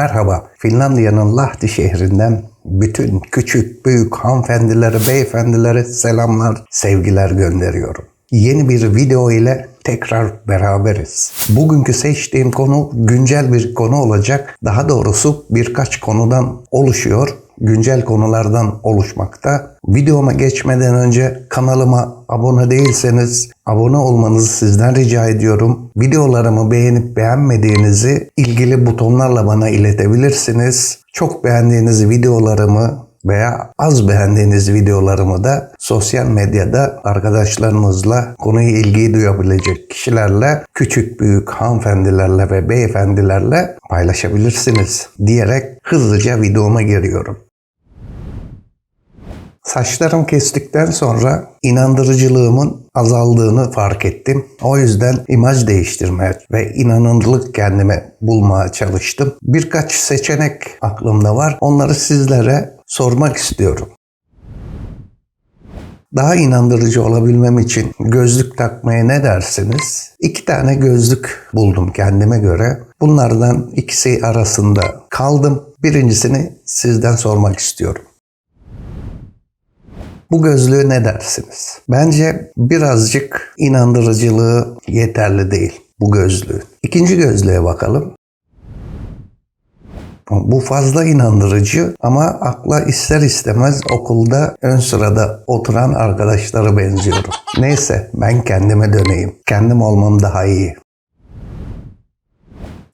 Merhaba, Finlandiya'nın Lahti şehrinden bütün küçük, büyük hanımefendilere, beyefendilere selamlar, sevgiler gönderiyorum. Yeni bir video ile tekrar beraberiz. Bugünkü seçtiğim konu güncel bir konu olacak. Daha doğrusu birkaç konudan oluşuyor güncel konulardan oluşmakta. Videoma geçmeden önce kanalıma abone değilseniz abone olmanızı sizden rica ediyorum. Videolarımı beğenip beğenmediğinizi ilgili butonlarla bana iletebilirsiniz. Çok beğendiğiniz videolarımı veya az beğendiğiniz videolarımı da sosyal medyada arkadaşlarınızla konuyu ilgiyi duyabilecek kişilerle, küçük büyük hanımefendilerle ve beyefendilerle paylaşabilirsiniz diyerek hızlıca videoma giriyorum. Saçlarım kestikten sonra inandırıcılığımın azaldığını fark ettim. O yüzden imaj değiştirmeye ve inanırlık kendime bulmaya çalıştım. Birkaç seçenek aklımda var. Onları sizlere sormak istiyorum. Daha inandırıcı olabilmem için gözlük takmaya ne dersiniz? İki tane gözlük buldum kendime göre. Bunlardan ikisi arasında kaldım. Birincisini sizden sormak istiyorum. Bu gözlüğe ne dersiniz? Bence birazcık inandırıcılığı yeterli değil bu gözlüğün. İkinci gözlüğe bakalım. Bu fazla inandırıcı ama akla ister istemez okulda ön sırada oturan arkadaşları benziyorum. Neyse ben kendime döneyim. Kendim olmam daha iyi.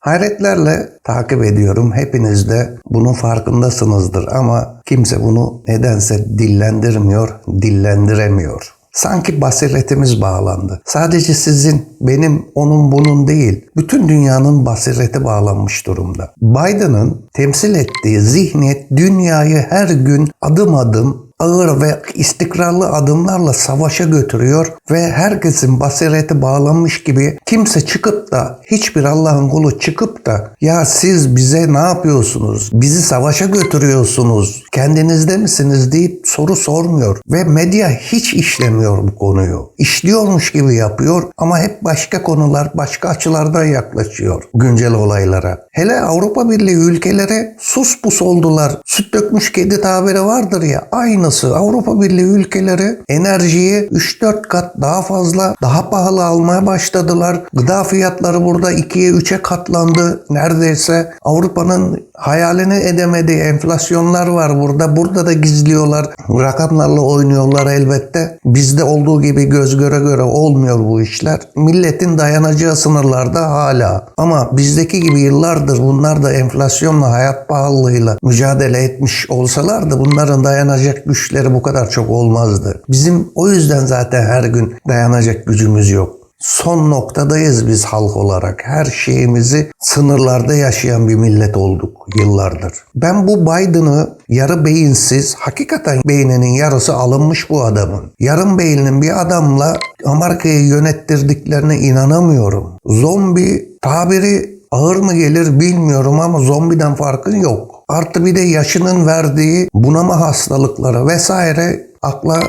Hayretlerle takip ediyorum. Hepiniz de bunun farkındasınızdır ama kimse bunu nedense dillendirmiyor, dillendiremiyor. Sanki basiretimiz bağlandı. Sadece sizin, benim, onun, bunun değil. Bütün dünyanın basireti bağlanmış durumda. Biden'ın temsil ettiği zihniyet dünyayı her gün adım adım ağır ve istikrarlı adımlarla savaşa götürüyor ve herkesin basireti bağlanmış gibi kimse çıkıp da hiçbir Allah'ın kulu çıkıp da ya siz bize ne yapıyorsunuz? Bizi savaşa götürüyorsunuz. Kendinizde misiniz deyip soru sormuyor ve medya hiç işlemiyor bu konuyu. İşliyormuş gibi yapıyor ama hep başka konular, başka açılardan yaklaşıyor güncel olaylara. Hele Avrupa Birliği ülkeleri sus pus oldular. Süt dökmüş kedi tabiri vardır ya aynı aynısı Avrupa Birliği ülkeleri enerjiyi 3-4 kat daha fazla, daha pahalı almaya başladılar. Gıda fiyatları burada 2'ye 3'e katlandı. Neredeyse Avrupa'nın hayalini edemediği enflasyonlar var burada. Burada da gizliyorlar. Rakamlarla oynuyorlar elbette. Bizde olduğu gibi göz göre göre olmuyor bu işler. Milletin dayanacağı sınırlarda hala. Ama bizdeki gibi yıllardır bunlar da enflasyonla, hayat pahalılığıyla mücadele etmiş olsalardı bunların dayanacak güçleri bu kadar çok olmazdı. Bizim o yüzden zaten her gün dayanacak gücümüz yok. Son noktadayız biz halk olarak. Her şeyimizi sınırlarda yaşayan bir millet olduk yıllardır. Ben bu Biden'ı yarı beyinsiz, hakikaten beyninin yarısı alınmış bu adamın. Yarım beynin bir adamla Amerika'yı yönettirdiklerine inanamıyorum. Zombi tabiri ağır mı gelir bilmiyorum ama zombiden farkın yok. Artı bir de yaşının verdiği bunama hastalıkları vesaire akla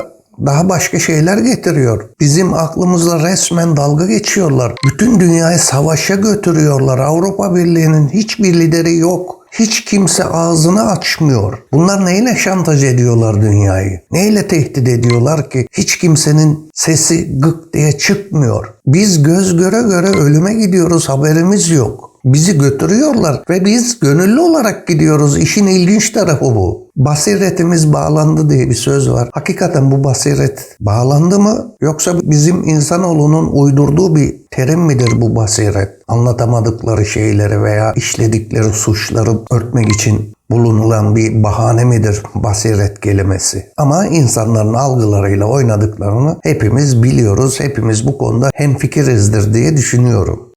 daha başka şeyler getiriyor. Bizim aklımızla resmen dalga geçiyorlar. Bütün dünyayı savaşa götürüyorlar. Avrupa Birliği'nin hiçbir lideri yok. Hiç kimse ağzını açmıyor. Bunlar neyle şantaj ediyorlar dünyayı? Neyle tehdit ediyorlar ki hiç kimsenin sesi gık diye çıkmıyor. Biz göz göre göre ölüme gidiyoruz haberimiz yok. Bizi götürüyorlar ve biz gönüllü olarak gidiyoruz. İşin ilginç tarafı bu. Basiretimiz bağlandı diye bir söz var. Hakikaten bu basiret bağlandı mı yoksa bizim insanoğlunun uydurduğu bir terim midir bu basiret? Anlatamadıkları şeyleri veya işledikleri suçları örtmek için bulunulan bir bahane midir basiret kelimesi? Ama insanların algılarıyla oynadıklarını hepimiz biliyoruz. Hepimiz bu konuda hemfikirizdir diye düşünüyorum.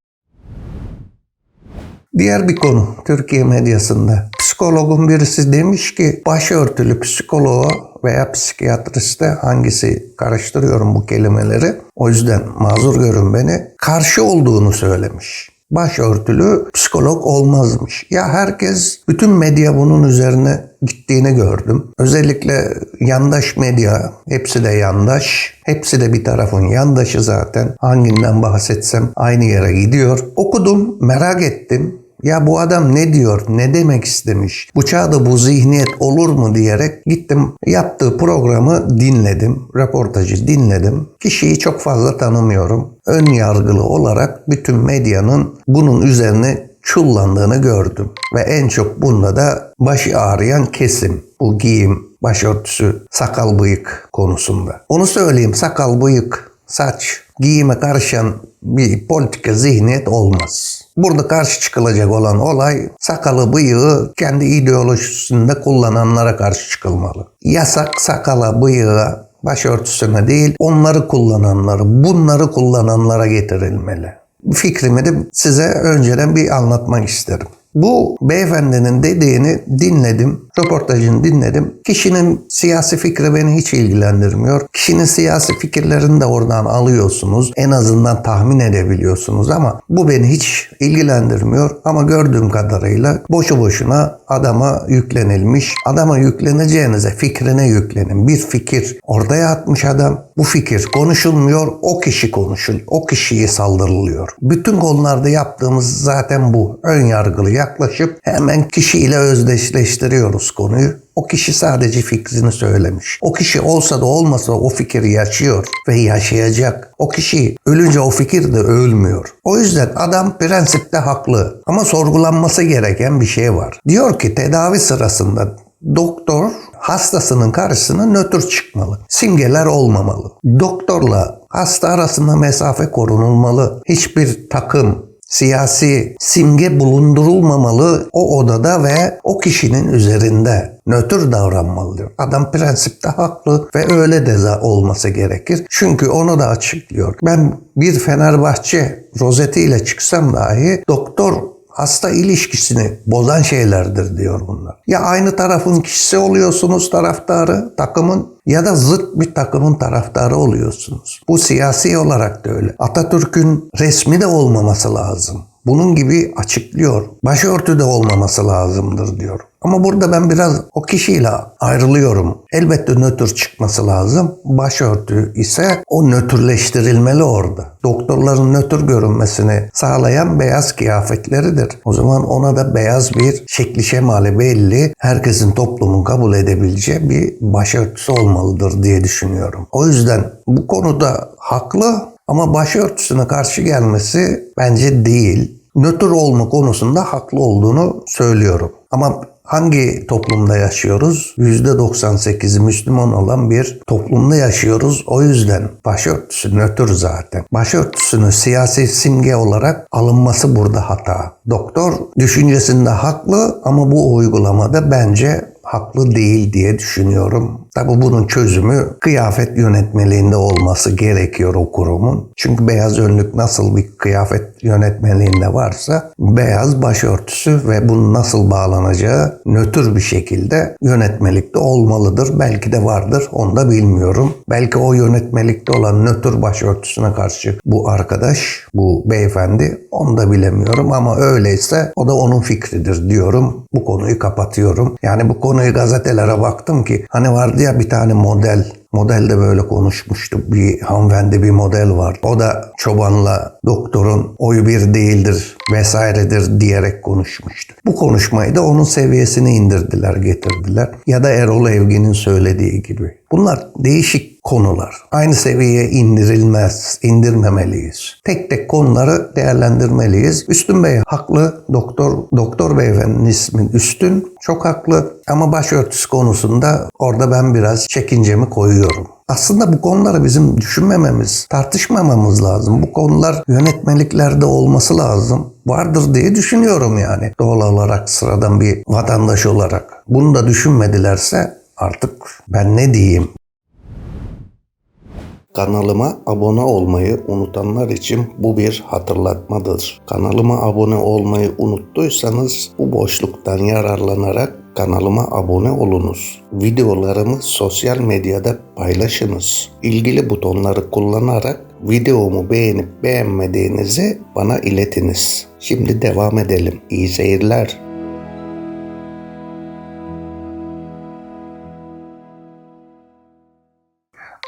Diğer bir konu Türkiye medyasında. Psikologun birisi demiş ki başörtülü psikoloğa veya psikiyatriste hangisi karıştırıyorum bu kelimeleri. O yüzden mazur görün beni. Karşı olduğunu söylemiş başörtülü psikolog olmazmış. Ya herkes, bütün medya bunun üzerine gittiğini gördüm. Özellikle yandaş medya, hepsi de yandaş. Hepsi de bir tarafın yandaşı zaten. Hanginden bahsetsem aynı yere gidiyor. Okudum, merak ettim Ya bu adam ne diyor, ne demek istemiş, bu çağda bu zihniyet olur mu diyerek gittim yaptığı programı dinledim, röportajı dinledim. Kişiyi çok fazla tanımıyorum. Ön yargılı olarak bütün medyanın bunun üzerine çullandığını gördüm. Ve en çok bunda da başı ağrıyan kesim. Bu giyim, başörtüsü, sakal bıyık konusunda. Onu söyleyeyim sakal bıyık, saç, giyime karışan bir politika zihniyet olmaz. Burada karşı çıkılacak olan olay sakalı bıyığı kendi ideolojisinde kullananlara karşı çıkılmalı. Yasak sakala bıyığa başörtüsüne değil onları kullananları, bunları kullananlara getirilmeli. Fikrimi de size önceden bir anlatmak isterim. Bu beyefendinin dediğini dinledim, röportajını dinledim. Kişinin siyasi fikri beni hiç ilgilendirmiyor. Kişinin siyasi fikirlerini de oradan alıyorsunuz. En azından tahmin edebiliyorsunuz ama bu beni hiç ilgilendirmiyor. Ama gördüğüm kadarıyla boşu boşuna adama yüklenilmiş. Adama yükleneceğinize fikrine yüklenin. Bir fikir ortaya atmış adam. Bu fikir konuşulmuyor, o kişi konuşul, o kişiye saldırılıyor. Bütün konularda yaptığımız zaten bu. Ön yargılı yaklaşıp hemen kişiyle özdeşleştiriyoruz konuyu. O kişi sadece fikrini söylemiş. O kişi olsa da olmasa o fikri yaşıyor ve yaşayacak. O kişi ölünce o fikir de ölmüyor. O yüzden adam prensipte haklı ama sorgulanması gereken bir şey var. Diyor ki tedavi sırasında doktor hastasının karşısına nötr çıkmalı. Simgeler olmamalı. Doktorla hasta arasında mesafe korunulmalı. Hiçbir takım, siyasi simge bulundurulmamalı o odada ve o kişinin üzerinde nötr davranmalıdır. Adam prensipte haklı ve öyle de olması gerekir. Çünkü onu da açıklıyor. Ben bir Fenerbahçe rozetiyle çıksam dahi doktor hasta ilişkisini bozan şeylerdir diyor bunlar. Ya aynı tarafın kişisi oluyorsunuz taraftarı takımın ya da zıt bir takımın taraftarı oluyorsunuz. Bu siyasi olarak da öyle. Atatürk'ün resmi de olmaması lazım. Bunun gibi açıklıyor. Başörtü de olmaması lazımdır diyor. Ama burada ben biraz o kişiyle ayrılıyorum. Elbette nötr çıkması lazım. Başörtü ise o nötrleştirilmeli orada. Doktorların nötr görünmesini sağlayan beyaz kıyafetleridir. O zaman ona da beyaz bir şekli şemali belli, herkesin toplumun kabul edebileceği bir başörtüsü olmalıdır diye düşünüyorum. O yüzden bu konuda haklı ama başörtüsüne karşı gelmesi bence değil. Nötr olma konusunda haklı olduğunu söylüyorum. Ama hangi toplumda yaşıyoruz? %98'i Müslüman olan bir toplumda yaşıyoruz. O yüzden başörtüsü nötr zaten. Başörtüsünün siyasi simge olarak alınması burada hata. Doktor düşüncesinde haklı ama bu uygulamada bence haklı değil diye düşünüyorum. Tabi bunun çözümü kıyafet yönetmeliğinde olması gerekiyor o kurumun. Çünkü beyaz önlük nasıl bir kıyafet yönetmeliğinde varsa beyaz başörtüsü ve bunun nasıl bağlanacağı nötr bir şekilde yönetmelikte olmalıdır. Belki de vardır onu da bilmiyorum. Belki o yönetmelikte olan nötr başörtüsüne karşı bu arkadaş, bu beyefendi onu da bilemiyorum ama öyleyse o da onun fikridir diyorum. Bu konuyu kapatıyorum. Yani bu konuyu gazetelere baktım ki hani vardı ya bir tane model Modelde böyle konuşmuştu. Bir hanımefendi bir model var. O da çobanla doktorun oyu bir değildir vesairedir diyerek konuşmuştu. Bu konuşmayı da onun seviyesine indirdiler, getirdiler. Ya da Erol Evgin'in söylediği gibi. Bunlar değişik konular. Aynı seviyeye indirilmez, indirmemeliyiz. Tek tek konuları değerlendirmeliyiz. Üstün Bey haklı. Doktor Doktor Beyefendinin ismi Üstün. Çok haklı. Ama başörtüsü konusunda orada ben biraz çekincemi koyuyorum. Aslında bu konuları bizim düşünmememiz, tartışmamamız lazım. Bu konular yönetmeliklerde olması lazım. Vardır diye düşünüyorum yani. Doğal olarak sıradan bir vatandaş olarak. Bunu da düşünmedilerse artık ben ne diyeyim? Kanalıma abone olmayı unutanlar için bu bir hatırlatmadır. Kanalıma abone olmayı unuttuysanız bu boşluktan yararlanarak kanalıma abone olunuz. Videolarımı sosyal medyada paylaşınız. İlgili butonları kullanarak videomu beğenip beğenmediğinizi bana iletiniz. Şimdi devam edelim. İyi seyirler.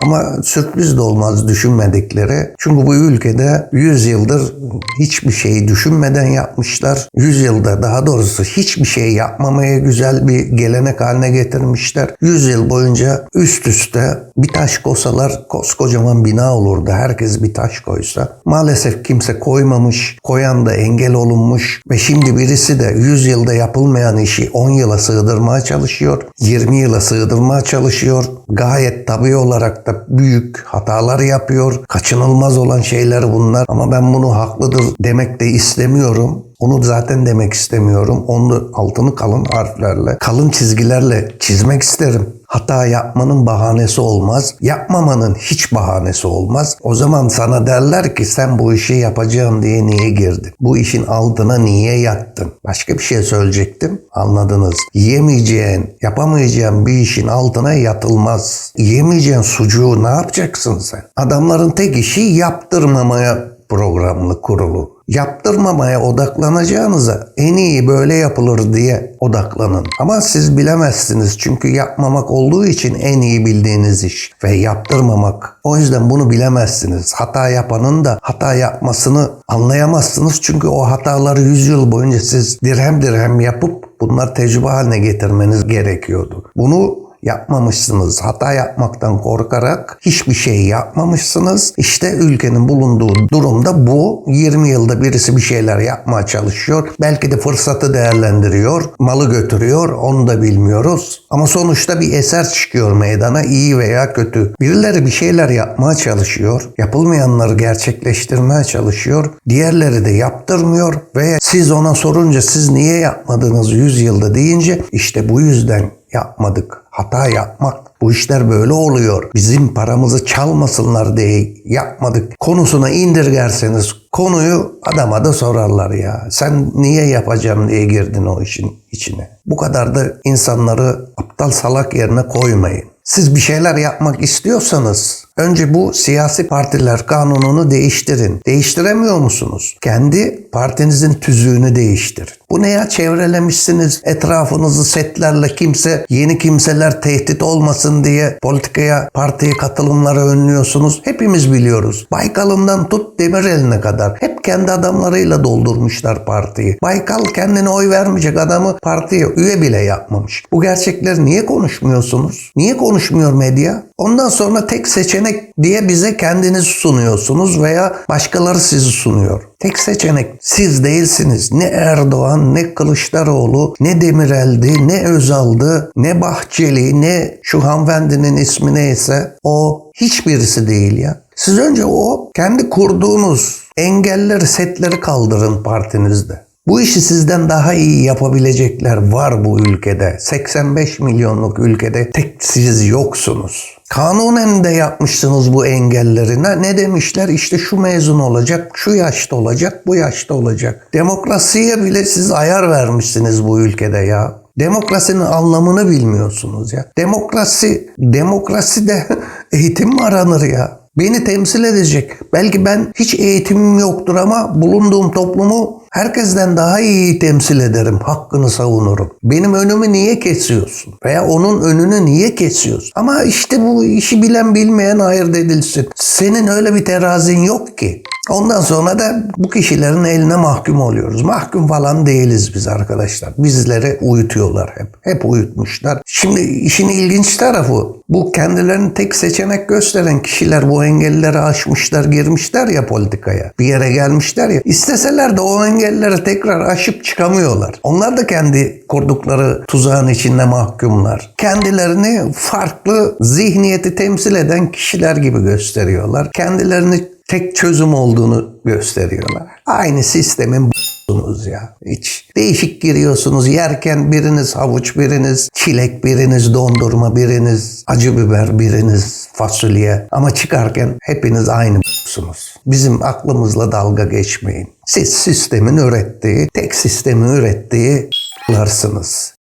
Ama sürpriz de olmaz düşünmedikleri. Çünkü bu ülkede 100 yıldır hiçbir şeyi düşünmeden yapmışlar. 100 yılda daha doğrusu hiçbir şey yapmamaya güzel bir gelenek haline getirmişler. 100 yıl boyunca üst üste bir taş koysalar koskocaman bina olurdu. Herkes bir taş koysa. Maalesef kimse koymamış. Koyan da engel olunmuş. Ve şimdi birisi de 100 yılda yapılmayan işi 10 yıla sığdırmaya çalışıyor. 20 yıla sığdırmaya çalışıyor. Gayet tabii olarak da büyük hatalar yapıyor. Kaçınılmaz olan şeyler bunlar. Ama ben bunu haklıdır demek de istemiyorum. Onu zaten demek istemiyorum. Onu altını kalın harflerle, kalın çizgilerle çizmek isterim. Hata yapmanın bahanesi olmaz. Yapmamanın hiç bahanesi olmaz. O zaman sana derler ki sen bu işi yapacağım diye niye girdin? Bu işin altına niye yattın? Başka bir şey söyleyecektim. Anladınız. Yemeyeceğin, yapamayacağın bir işin altına yatılmaz. Yemeyeceğin sucuğu ne yapacaksın sen? Adamların tek işi yaptırmamaya programlı kurulu. Yaptırmamaya odaklanacağınıza en iyi böyle yapılır diye odaklanın. Ama siz bilemezsiniz çünkü yapmamak olduğu için en iyi bildiğiniz iş ve yaptırmamak. O yüzden bunu bilemezsiniz. Hata yapanın da hata yapmasını anlayamazsınız çünkü o hataları 100 yıl boyunca siz dirhem dirhem yapıp bunlar tecrübe haline getirmeniz gerekiyordu. Bunu yapmamışsınız. Hata yapmaktan korkarak hiçbir şey yapmamışsınız. İşte ülkenin bulunduğu durumda bu. 20 yılda birisi bir şeyler yapmaya çalışıyor. Belki de fırsatı değerlendiriyor. Malı götürüyor. Onu da bilmiyoruz. Ama sonuçta bir eser çıkıyor meydana iyi veya kötü. Birileri bir şeyler yapmaya çalışıyor. Yapılmayanları gerçekleştirmeye çalışıyor. Diğerleri de yaptırmıyor ve siz ona sorunca siz niye yapmadınız 100 yılda deyince işte bu yüzden yapmadık. Hata yapmak. Bu işler böyle oluyor. Bizim paramızı çalmasınlar diye yapmadık. Konusuna indirgerseniz konuyu adama da sorarlar ya. Sen niye yapacağım diye girdin o işin içine. Bu kadar da insanları aptal salak yerine koymayın. Siz bir şeyler yapmak istiyorsanız önce bu siyasi partiler kanununu değiştirin. Değiştiremiyor musunuz? Kendi partinizin tüzüğünü değiştirin. Bu ne ya çevrelemişsiniz etrafınızı setlerle kimse yeni kimseler tehdit olmasın diye politikaya partiye katılımları önlüyorsunuz. Hepimiz biliyoruz. Baykal'ından tut Demirel'ine kadar hep kendi adamlarıyla doldurmuşlar partiyi. Baykal kendine oy vermeyecek adamı partiye üye bile yapmamış. Bu gerçekleri niye konuşmuyorsunuz? Niye konuşmuyor medya? Ondan sonra tek seçenek diye bize kendiniz sunuyorsunuz veya başkaları sizi sunuyor. Tek seçenek siz değilsiniz. Ne Erdoğan, ne Kılıçdaroğlu, ne Demirel'di, ne Özal'dı, ne Bahçeli, ne şu hanımefendinin ismi neyse o hiçbirisi değil ya. Siz önce o kendi kurduğunuz engelleri, setleri kaldırın partinizde. Bu işi sizden daha iyi yapabilecekler var bu ülkede. 85 milyonluk ülkede tek siz yoksunuz. Kanunen de yapmışsınız bu engelleri. Ne, ne demişler? İşte şu mezun olacak, şu yaşta olacak, bu yaşta olacak. Demokrasiye bile siz ayar vermişsiniz bu ülkede ya. Demokrasinin anlamını bilmiyorsunuz ya. Demokrasi, demokrasi de eğitim mi aranır ya? Beni temsil edecek. Belki ben hiç eğitimim yoktur ama bulunduğum toplumu herkesten daha iyi temsil ederim. Hakkını savunurum. Benim önümü niye kesiyorsun? Veya onun önünü niye kesiyorsun? Ama işte bu işi bilen bilmeyen ayırt edilsin. Senin öyle bir terazin yok ki. Ondan sonra da bu kişilerin eline mahkum oluyoruz. Mahkum falan değiliz biz arkadaşlar. Bizleri uyutuyorlar hep. Hep uyutmuşlar. Şimdi işin ilginç tarafı bu kendilerini tek seçenek gösteren kişiler bu engelleri aşmışlar, girmişler ya politikaya. Bir yere gelmişler ya. İsteseler de o engelleri tekrar aşıp çıkamıyorlar. Onlar da kendi kurdukları tuzağın içinde mahkumlar. Kendilerini farklı zihniyeti temsil eden kişiler gibi gösteriyorlar. Kendilerini tek çözüm olduğunu gösteriyorlar. Aynı sistemin b***sunuz ya. Hiç değişik giriyorsunuz. Yerken biriniz havuç, biriniz çilek, biriniz dondurma, biriniz acı biber, biriniz fasulye. Ama çıkarken hepiniz aynı b***sunuz. Bizim aklımızla dalga geçmeyin. Siz sistemin ürettiği, tek sistemi ürettiği larsınız.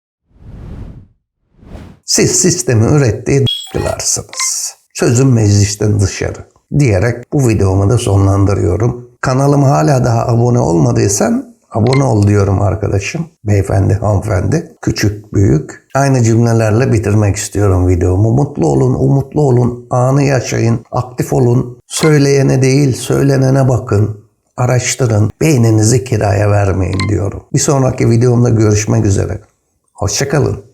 Siz sistemi ürettiği larsınız. Sözüm meclisten dışarı diyerek bu videomu da sonlandırıyorum. Kanalıma hala daha abone olmadıysan Abone ol diyorum arkadaşım. Beyefendi, hanımefendi. Küçük, büyük. Aynı cümlelerle bitirmek istiyorum videomu. Mutlu olun, umutlu olun. Anı yaşayın. Aktif olun. Söyleyene değil, söylenene bakın. Araştırın. Beyninizi kiraya vermeyin diyorum. Bir sonraki videomda görüşmek üzere. Hoşçakalın.